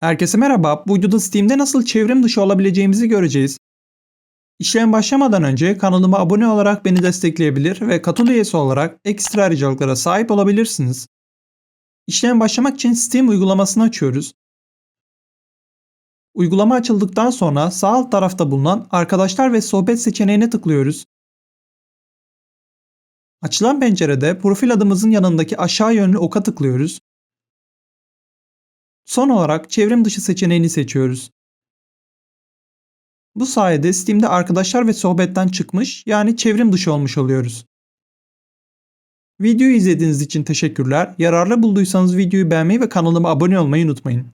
Herkese merhaba. Bu videoda Steam'de nasıl çevrim dışı olabileceğimizi göreceğiz. İşlem başlamadan önce kanalıma abone olarak beni destekleyebilir ve katıl üyesi olarak ekstra ayrıcalıklara sahip olabilirsiniz. İşlem başlamak için Steam uygulamasını açıyoruz. Uygulama açıldıktan sonra sağ alt tarafta bulunan Arkadaşlar ve Sohbet seçeneğine tıklıyoruz. Açılan pencerede profil adımızın yanındaki aşağı yönlü oka tıklıyoruz. Son olarak çevrim dışı seçeneğini seçiyoruz. Bu sayede Steam'de arkadaşlar ve sohbetten çıkmış yani çevrim dışı olmuş oluyoruz. Videoyu izlediğiniz için teşekkürler. Yararlı bulduysanız videoyu beğenmeyi ve kanalıma abone olmayı unutmayın.